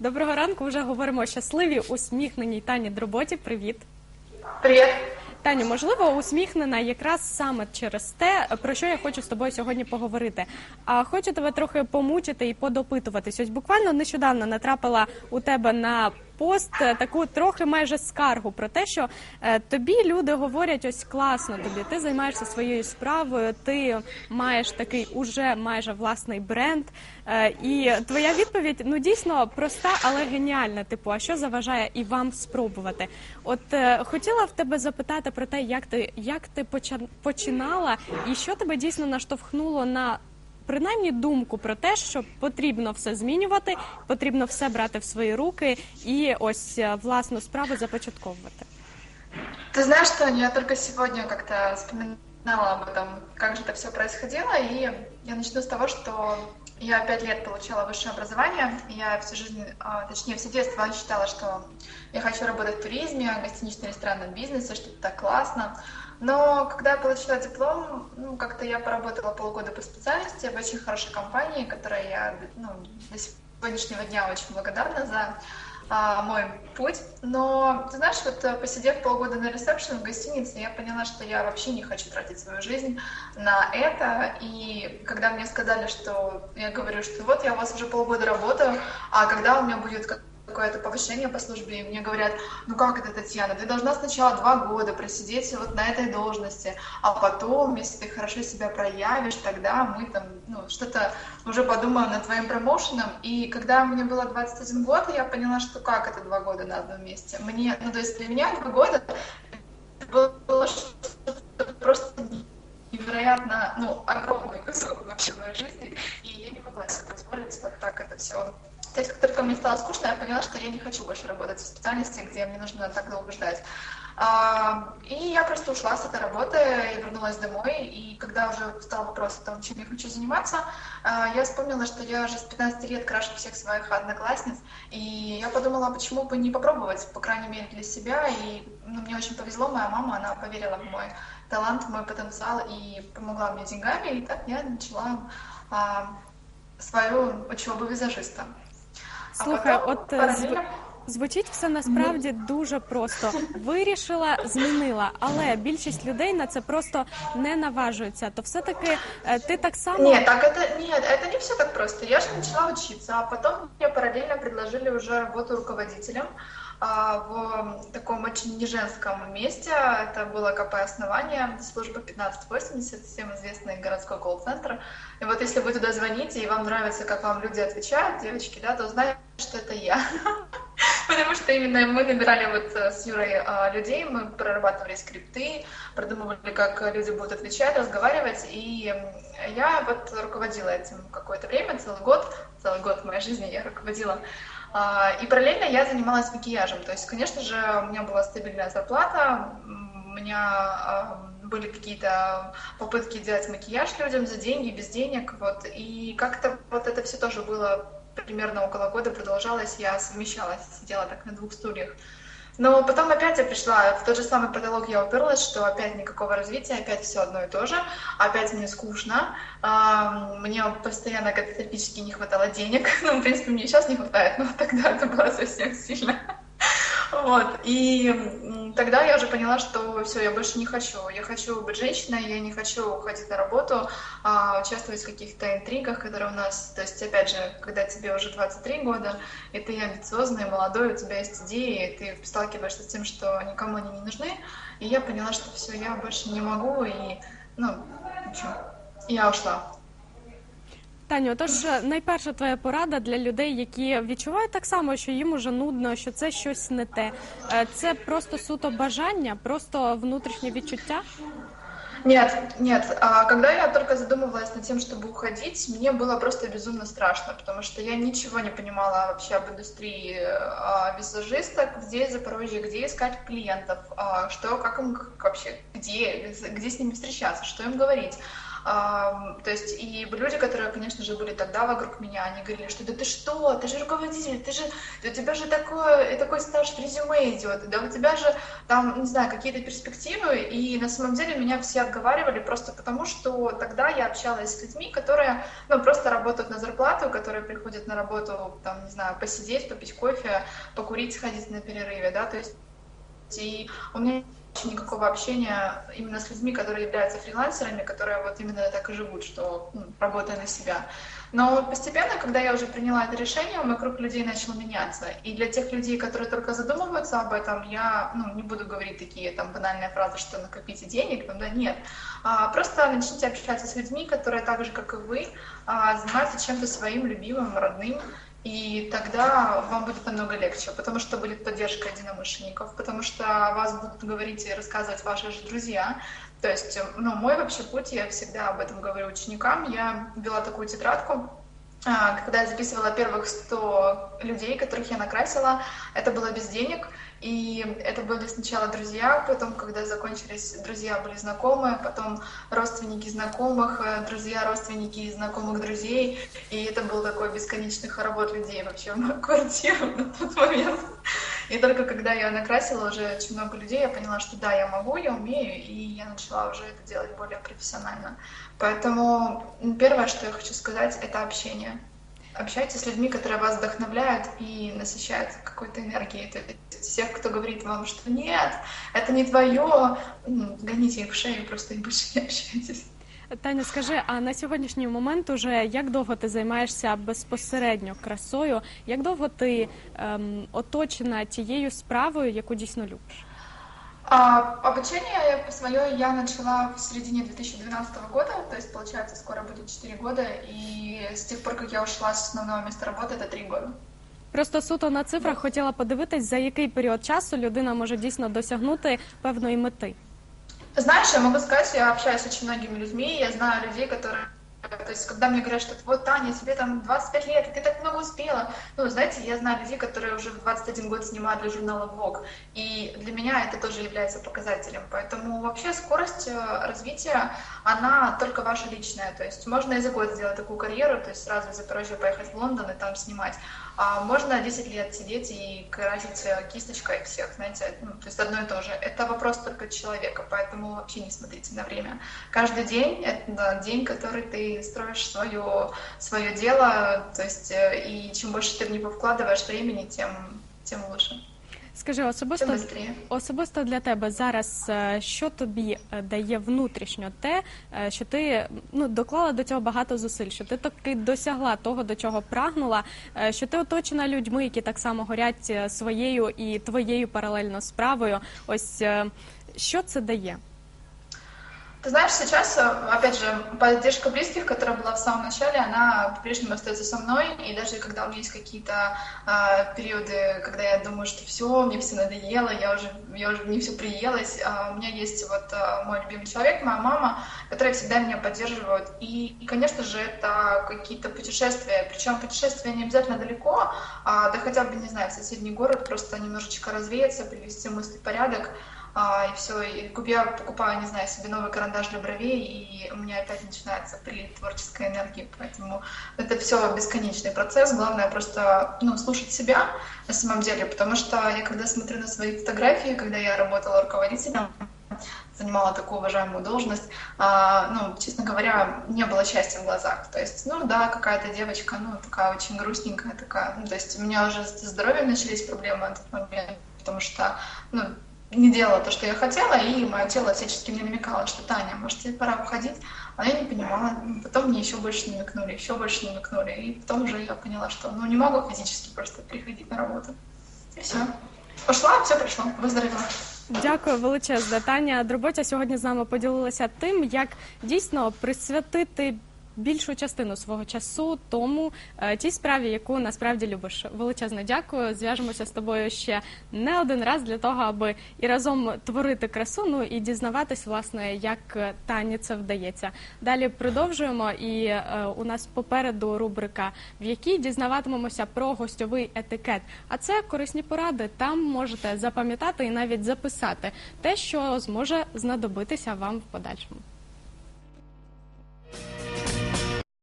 Доброго ранку. Вже говоримо щасливі, усміхненій Тані Дроботі. Привіт. привіт, Таню, можливо, усміхнена якраз саме через те, про що я хочу з тобою сьогодні поговорити. А хочу тебе трохи помучити і подопитуватись. Ось буквально нещодавно натрапила у тебе на пост е, таку трохи майже скаргу про те, що е, тобі люди говорять, ось класно тобі, ти займаєшся своєю справою, ти маєш такий уже майже власний бренд. Е, і твоя відповідь ну дійсно проста, але геніальна. Типу, а що заважає і вам спробувати? От хотіла в тебе запитати про те, як ти як ти починала, і що тебе дійсно наштовхнуло на принаймні думку про те, що потрібно все змінювати, потрібно все брати в свої руки і ось е, власну справу започатковувати. Ты знаешь, что я только сегодня как-то вспоминала об этом, как же это все происходило, и я начну с того, что я пять лет получала высшее образование, и я всю жизнь, а, точнее, все детство считала, что я хочу работать в туризме, гостинично-ресторанном бизнесе, что это так классно. Но когда я получила диплом, ну, как-то я поработала полгода по специальности в очень хорошей компании, которой я ну, до сегодняшнего дня очень благодарна за а, мой путь. Но, ты знаешь, вот э, посидев полгода на ресепшн в гостинице, я поняла, что я вообще не хочу тратить свою жизнь на это. И когда мне сказали, что я говорю, что вот я у вас уже полгода работаю, а когда у меня будет какое-то повышение по службе, и мне говорят, ну как это, Татьяна, ты должна сначала два года просидеть вот на этой должности, а потом, если ты хорошо себя проявишь, тогда мы там, ну, что-то уже подумаем над твоим промоушеном. И когда мне было 21 год, я поняла, что как это два года на одном месте. Мне, ну, то есть для меня два года было что-то просто невероятно, ну, огромный кусок вообще моей жизни, и я не могла себе позволить вот так это все. То есть, как только мне стало скучно, я поняла, что я не хочу больше работать в специальности, где мне нужно так долго ждать. А, И я просто ушла с этой работы и вернулась домой. И когда уже встал вопрос о том, чем я хочу заниматься, а, я вспомнила, что я уже с 15 лет крашу всех своих одноклассниц. И я подумала, почему бы не попробовать, по крайней мере, для себя. И ну, мне очень повезло, моя мама, она поверила в мой талант, в мой потенциал и помогла мне деньгами. И так я начала а, свою учебу визажиста. Слухай, от е, зв- звучить все насправді дуже просто. Вирішила, змінила, але більшість людей на це просто не наважуються. То все-таки е, ти так само Нет, так это нет, это не все так просто. Я же начала учиться, а потом мне параллельно предложили уже работу руководителем а, в таком очень неженском месте. Это было КП основание, служба 1580, всем известный городской колл-центр. И вот если вы туда звоните, и вам нравится, как вам люди отвечают, девочки, да, то знаете, что это я. Потому что именно мы набирали вот э, с Юрой а, людей, мы прорабатывали скрипты, продумывали, как люди будут отвечать, разговаривать, и я вот руководила этим какое-то время, целый год, целый год моей жизни я руководила. А, И параллельно я занималась макияжем, то есть, конечно же, у меня была стабильная зарплата, у меня а, были какие-то попытки делать макияж людям за деньги, без денег, вот, и как-то вот это все тоже было примерно около года продолжалось, я совмещала, сидела так на двух стульях. Но потом опять я пришла в тот же самый потолок, я уперлась, что опять никакого развития, опять все одно и то же, опять мне скучно, а, мне постоянно катастрофически не хватало денег, ну, в принципе, мне сейчас не хватает, но тогда это было совсем сильно. Вот, и тогда я уже поняла, что все, я больше не хочу. Я хочу быть женщиной, я не хочу ходить на работу, а, участвовать в каких-то интригах, которые у нас... То есть, опять же, когда тебе уже 23 года, и ты амбициозный, молодой, у тебя есть идеи, и ты сталкиваешься с тем, что никому они не нужны, и я поняла, что все, я больше не могу, и, ну, ничего, я ушла. Таню, отож, е, найперша твоя порада для людей, які відчувають так само, що їм уже нудно, що це щось не те. Е, Це просто суто бажання, просто внутрішнє відчуття. Нет, нет. А когда я только задумывалась над тем, чтобы уходить, мне было просто безумно страшно, потому что я ничего не понимала вообще об индустрии а, визажисток, где Запорожье, где искать клиентов, а, что, как им к- вообще, где, где с ними встречаться, что им говорить. То есть и люди, которые, конечно же, были тогда вокруг меня, они говорили, что да ты что, ты же руководитель, ты же, у тебя же такой, такой стаж в резюме идет, да у тебя же там, не знаю, какие-то перспективы, и на самом деле меня все отговаривали просто потому, что тогда я общалась с людьми, которые, ну, просто работают на зарплату, которые приходят на работу, там, не знаю, посидеть, попить кофе, покурить, сходить на перерыве, да, то есть и у меня никакого общения именно с людьми, которые являются фрилансерами, которые вот именно так и живут, что ну, работая на себя. Но постепенно, когда я уже приняла это решение, мой круг людей начал меняться. И для тех людей, которые только задумываются об этом, я ну, не буду говорить такие там банальные фразы, что накопите денег, там, да нет. А, просто начните общаться с людьми, которые так же, как и вы, а, занимаются чем-то своим любимым, родным, и тогда вам будет намного легче, потому что будет поддержка единомышленников, потому что вас будут говорить и рассказывать ваши же друзья. То есть, ну, мой вообще путь, я всегда об этом говорю ученикам. Я вела такую тетрадку, когда я записывала первых 100 людей, которых я накрасила, это было без денег, и это были сначала друзья, потом, когда закончились друзья, были знакомые, потом родственники знакомых, э, друзья, родственники знакомых друзей. И это был такой бесконечный хоровод людей вообще в квартиру на тот момент. И только когда я накрасила уже очень много людей, я поняла, что да, я могу, я умею, и я начала уже это делать более профессионально. Поэтому первое, что я хочу сказать, это общение. Общайтесь с людьми, которые вас вдохновляют и насыщают какой-то энергией. То есть всех, кто говорит вам, что нет, это не твое, ну, гоните их в шею, просто и больше не общайтесь. Таня, скажи, а на сьогоднішній момент уже як довго ти займаєшся безпосередньо красою? Як довго ти ем, оточена тією справою, яку дійсно любиш? А, обучение свое я начала в середине 2012 года, то есть, получается, скоро будет 4 года, и с тех пор, как я ушла с основного места работы, это 3 года. Просто суто на цифрах хотіла подивитись, за який період часу людина може дійсно досягнути певної мети. Знаешь, я могу сказать, я общаюсь с очень многими людьми, я знаю людей, которые то есть, когда мне говорят, что вот, Таня, тебе там 25 лет, и ты так много успела. Ну, знаете, я знаю людей, которые уже в 21 год снимают для журнала Vogue. И для меня это тоже является показателем. Поэтому вообще скорость э, развития, она только ваша личная. То есть можно и за год сделать такую карьеру, то есть сразу из Запорожья поехать в Лондон и там снимать. А можно 10 лет сидеть и красить э, кисточкой всех, знаете, ну, то есть одно и то же. Это вопрос только человека, поэтому вообще не смотрите на время. Каждый день — это день, который ты строишь свое, свое дело, то есть э, и чем больше ты в него вкладываешь времени, тем, тем лучше. Скажи, Тим особисто быстрее. особисто для тебе зараз, е, що тобі е, дає внутрішньо те, е, що ти ну доклала до цього багато зусиль, що ти таки досягла того, до чого прагнула, е, що ти оточена людьми, які так само горять е, своєю і твоєю паралельно справою. Ось е, що це дає? Ты знаешь, сейчас, э, опять же, поддержка близких, которая была в самом начале, она по-прежнему остается со мной. И даже когда у меня есть какие-то э, периоды, когда я думаю, что все, мне все надоело, я уже, я уже мне все приелось, э, у меня есть вот э, мой любимый человек, моя мама, которые всегда меня поддерживают. И, и, конечно же, это какие-то путешествия. Причем путешествия не обязательно далеко, а, да хотя бы, не знаю, в соседний город, просто немножечко развеяться, привести мысли в порядок. А, и все, и я покупаю, не знаю, себе новый карандаш для бровей, и у меня опять начинается прилив творческой энергии, поэтому это все бесконечный процесс, главное просто, ну, слушать себя на самом деле, потому что я когда смотрю на свои фотографии, когда я работала руководителем, занимала такую уважаемую должность, а, ну, честно говоря, не было счастья в глазах. То есть, ну да, какая-то девочка, ну, такая очень грустненькая, такая. Ну, то есть у меня уже с здоровьем начались проблемы на тот момент, потому что, ну, не делала то, что я хотела, и мое тело всячески мне намекало, что Таня, может, тебе пора уходить, а я не понимала. Потом мне еще больше намекнули, еще больше намекнули, и потом уже я поняла, что ну не могу физически просто приходить на работу. И все. Пошла, все пришло, выздоровела. Дякую величезне. Таня Дроботя сьогодні з нами поділилася тим, як дійсно присвятити більшу частину свого часу тому е, тій справі, яку насправді любиш. Величезне дякую. Зв'яжемося з тобою ще не один раз для того, аби і разом творити красу, ну і дізнаватись, власне, як е, Тані це вдається. Далі продовжуємо. І е, у нас попереду рубрика, в якій дізнаватимемося про гостьовий етикет. А це корисні поради. Там можете запам'ятати і навіть записати те, що зможе знадобитися вам в подальшому.